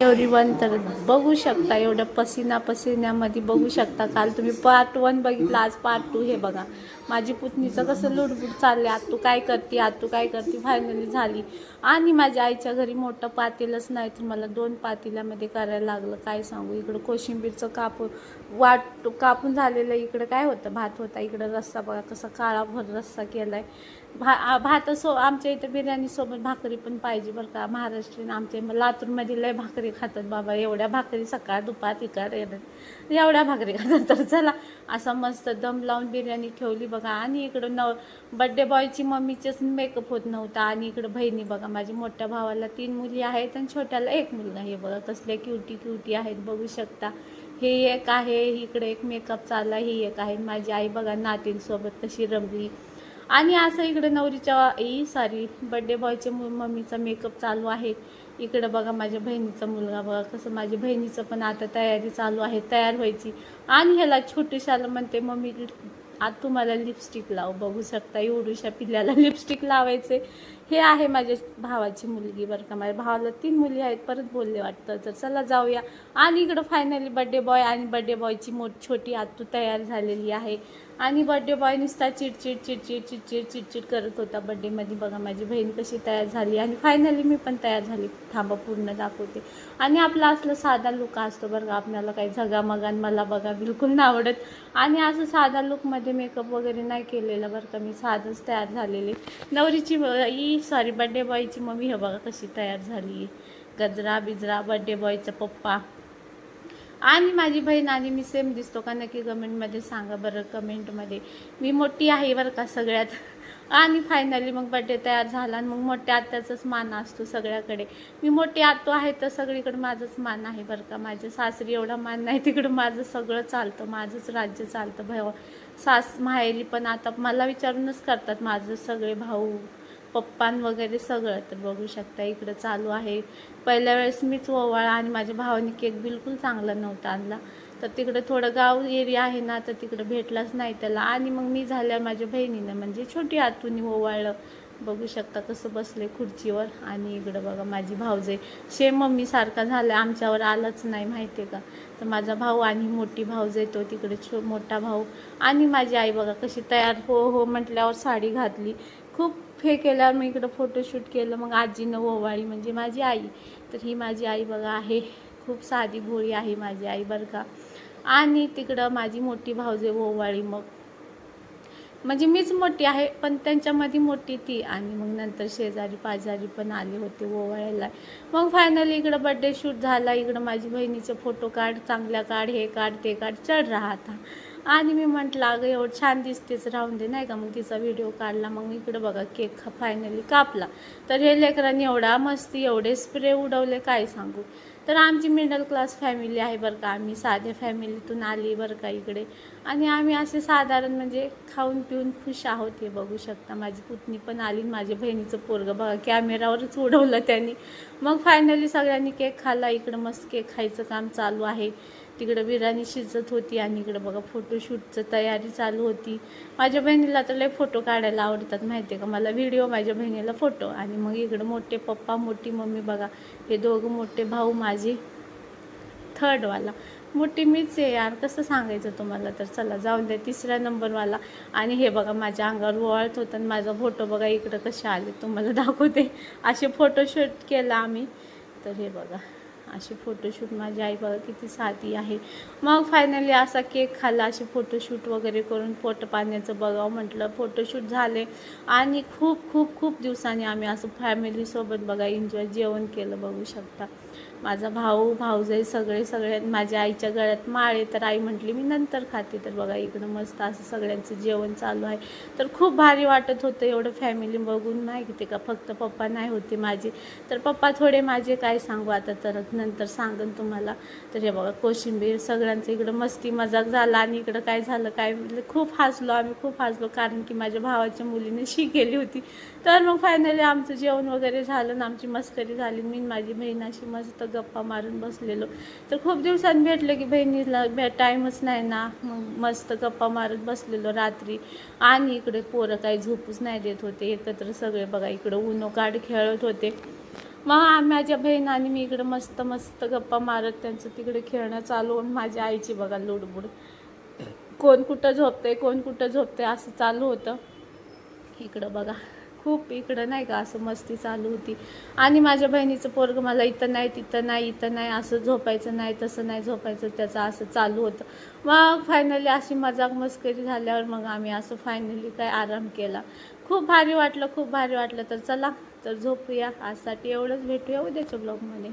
Everyone तर बघू शकता एवढं पसिना पसिन्यामध्ये बघू शकता. काल तुम्ही पार्ट वन बघितला आज पार्ट टू हे बघा. माझी पुतणीचं कसं लुडबुड चालले आतू काय करते आतू काय करते? फायनली झाली. आणि माझ्या आईच्या घरी मोठं पातेलच नाही तर मला दोन पातेल्यामध्ये करायला लागलं. काय सांगू? इकडं कोशिंबीरचं कापूर वाट कापून झालेलं इकडं काय होतं? भात होता इकडं रस्सा बघा कसा काळा भर रस्सा केलाय. भा भात सो आमच्या इथं बिर्याणीसोबत भाकरी पण पाहिजे बरं का. महाराष्ट्रीयन आमच्या लातूरमध्ये लय भाकरी खातात बाबा. एवढ्या भाकरी सकाळ दुपार तिकार एवढ्या भाकरी खातात. तर चला असा मस्त दम लावून बिर्याणी ठेवली बघा. आणि इकडं नव बड्डे बॉयची मम्मीचेच मेकअप होत नव्हता. आणि इकडं बहिणी बघा माझ्या मोठ्या भावाला तीन मुली आहेत आणि छोट्याला एक मुलगा आहे बघा. कसल्या क्युटी क्युटी आहेत बघू शकता. हे एक आहे इकडे एक मेकअप चालला ही एक आहे. माझी आई बघा नातींसोबत कशी रमली. आणि असं इकडे नवरीच्या ई सॉरी बड्डे बॉयच्या मम्मीचा मेकअप चालू आहे. इकडं बघा माझ्या बहिणीचा मुलगा बघा कसं माझ्या बहिणीचं पण आता तयारी चालू आहे तयार व्हायची. आणि ह्याला छोटीशाला म्हणते मम्मी आज तुम्हाला लिपस्टिक लाव. बघू शकता एवढूशा पिल्ल्याला लिपस्टिक लावायचे. हे आहे माझ्या भावाची मुलगी बरं का. माझ्या भावाला तीन मुली आहेत परत बोलले वाटतं. तर चला जाऊया. आणि इकडं फायनली बड्डे बॉय आणि बड्डे बॉयची मोठ छोटी आतू तयार झालेली आहे. आणि बड्डे बॉय नुसता चिडचिड चिडचिड चिडचिड चिडचिड करत होता बड्डेमध्ये बघा माझी बहीण कशी तयार झाली आणि फायनली मी पण तयार झाली. थांबा पूर्ण दाखवते. आणि आपला असला साधा लुक असतो बरं का आपल्याला काही झगामगान मला बघा बिलकुल नाही आवडत. आणि असं साधा लुकमध्ये मेकअप वगैरे नाही केलेला बरं का मी साधंच तयार झालेले. नवरीची ई सॉरी बड्डे बॉयची मम्मी हे बघा कशी तयार झाली गजरा बिजरा बड्डे बॉयचा पप्पा. आणि माझी बहीण आणि मी सेम दिसतो का नक्की कमेंटमध्ये सांगा बरं कमेंटमध्ये मी मोठी आहे बरं का सगळ्यात. आणि फायनली मग बड्डे तयार झाला आणि मग मोठ्या आत्याचाच मान असतो सगळ्याकडे. मी मोठी आतो आहे तर सगळीकडे माझंच मान आहे बरं का. माझ्या सासरी एवढा मान नाही तिकडं माझं सगळं चालतं माझंच राज्य चालतं. भाऊ सास माहेरी पण आता मला विचारूनच करतात माझं सगळे भाऊ पप्पान वगैरे सगळं तर बघू शकता इकडं चालू आहे. पहिल्या वेळेस मीच ओवाळा आणि माझ्या भावाने केक बिलकुल चांगला नव्हता आणला. तर तिकडं थोडं गाव एरिया आहे ना तर तिकडं भेटलाच नाही त्याला. आणि मग मी झाल्या माझ्या बहिणीनं म्हणजे छोटी हातून ओवाळलं. बघू शकता कसं बसले खुर्चीवर. आणि इकडं बघा माझी भाऊजे. सेम मम्मीसारखा झाला आमच्यावर आलाच नाही माहिती आहे का? तर माझा भाऊ आणि मोठी भाऊजे तो तिकडे छो मोठा भाऊ. आणि माझी आई बघा कशी तयार हो हो म्हटल्यावर साडी घातली. खूप हे केल्यावर मी इकडं फोटोशूट केलं. मग आजीनं ओवाळी म्हणजे माझी आई. तर ही माझी आई बघा आहे खूप साधी भोळी आहे माझी आई बरं का. आणि तिकडं माझी मोठी भाऊजे ओवाळी मग. म्हणजे मीच मोठी आहे पण त्यांच्यामध्ये मोठी ती. आणि मग नंतर शेजारी पाजारी पण आले होते ओवाळायला. मग फायनली इकडं बड्डे शूट झाला. इकडं माझी बहिणीचे फोटो काढ चांगल्या काढ हे काढ ते काढ चढ राहता था आणि मी म्हटलं अगं एवढं छान दिसतेच राहून दे नाही का? मग तिचा व्हिडिओ काढला मग इकडं बघा केक फायनली कापला. तर हे लेकरांनी एवढा मस्ती एवढे स्प्रे उडवले काय सांगू? तर आमची मिडल क्लास फॅमिली आहे बरं का. आम्ही साध्या फॅमिलीतून आली बरं का इकडे. आणि आम्ही असे साधारण म्हणजे खाऊन पिऊन खुश आहोत हे बघू शकता. माझी पुतणी पण आली आणि माझ्या बहिणीचं पोरगं बघा कॅमेरावरच उडवलं त्यांनी. मग फायनली सगळ्यांनी केक खाल्ला. इकडं मस्त केक खायचं काम चालू आहे. तिकडं बिर्याणी शिजत होती आणि इकडं बघा फोटोशूटचं तयारी चालू होती. माझ्या बहिणीला तर लय फोटो काढायला आवडतात माहिती आहे का? मला व्हिडिओ माझ्या बहिणीला फोटो आणि मग इकडं मोठे पप्पा मोठी मम्मी बघा हे दोघं मोठे भाऊ माझे थर्डवाला मोठी मीच आहे यार कसं सांगायचं तुम्हाला? तर चला जाऊन द्या तिसऱ्या नंबरवाला आणि हे बघा माझ्या अंगावर वळत होतं आणि माझा फोटो बघा इकडं कसे आले. तुम्हाला दाखवते. असे फोटोशूट केला आम्ही. तर हे बघा. असे फोटोशूट माझी आई बघा किती साधी आहे. मग फायनली असा केक खाल्ला असे फोटोशूट वगैरे करून पोट पाण्याचं बघावं म्हटलं. फोटोशूट झाले आणि खूप खूप खूप दिवसांनी आम्ही असं फॅमिलीसोबत बघा एन्जॉय जेवण केलं बघू शकता. माझा भाऊ भाऊजाई सगळे सगळ्यात माझ्या आईच्या गळ्यात माळे तर आई म्हटली मी नंतर खाते. तर बघा इकडं मस्त असं सगळ्यांचं जेवण चालू आहे. तर खूप भारी वाटत होतं एवढं फॅमिली बघून. नाही ते का फक्त पप्पा नाही होते माझे. तर पप्पा थोडे माझे काय सांगू आता तर नंतर सांगन तुम्हाला. तर हे बघा कोशिंबीर सगळ्यांचं इकडं मस्ती मजाक झाला. आणि इकडं काय झालं काय म्हटलं खूप हसलो आम्ही खूप हसलो. कारण की माझ्या भावाच्या मुलीने शी केली होती. तर मग फायनली आमचं जेवण वगैरे झालं आणि आमची मस्करी झाली. मी माझी बहीण अशी मस्त गप्पा मारून बसलेलो. तर खूप दिवसांनी भेटलं की बहिणीला भे टाईमच नाही ना. मग मस्त गप्पा मारत बसलेलो रात्री. आणि इकडे पोरं काही झोपूच नाही देत होते. एकत्र सगळे बघा इकडं उनो काढ खेळत होते. मग आम्ही माझ्या बहीण आणि मी इकडं मस्त मस्त गप्पा मारत त्यांचं तिकडे खेळणं चालू. आणि माझ्या आईची बघा लुडबुड. कोण कुठं झोपतंय कोण कुठं झोपतंय असं चालू होतं. इकडं बघा. खूप इकडं नाही का असं मस्ती चालू होती. आणि माझ्या बहिणीचं पोरग मला इथं नाही तिथं नाही इथं नाही असं झोपायचं नाही तसं नाही झोपायचं त्याचं असं चालू होतं. मग फायनली अशी मजाक मस्करी झाल्यावर मग आम्ही असं फायनली काय आराम केला. खूप भारी वाटलं खूप भारी वाटलं. तर चला तर झोपूया. आजसाठी एवढंच भेटूया उद्याच्या ब्लॉगमध्ये